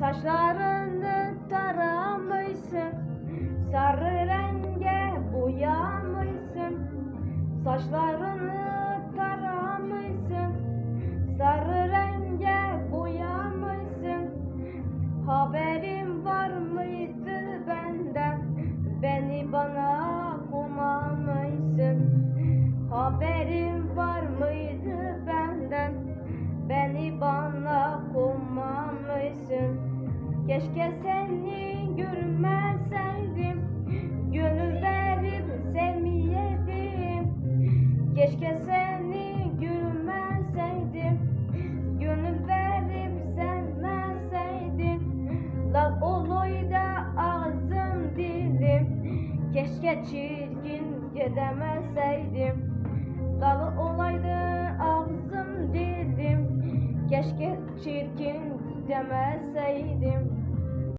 Saçlarını taramışsın Sarı renge boyamışsın Saçlarını taramışsın Sarı renge boyamışsın Haberim var mıydı benden? Beni bana kumamışsın Haberim var mıydı Keşke seni görmeseydim Gönül verip sevmeyeydim Keşke seni görmeseydim Gönül verip sevmeseydim. Lal olaydı ağzım dilim Keşke çirkin gidemeseydim. Dal olaydı ağzım dilim Keşke çirkin demeseydim.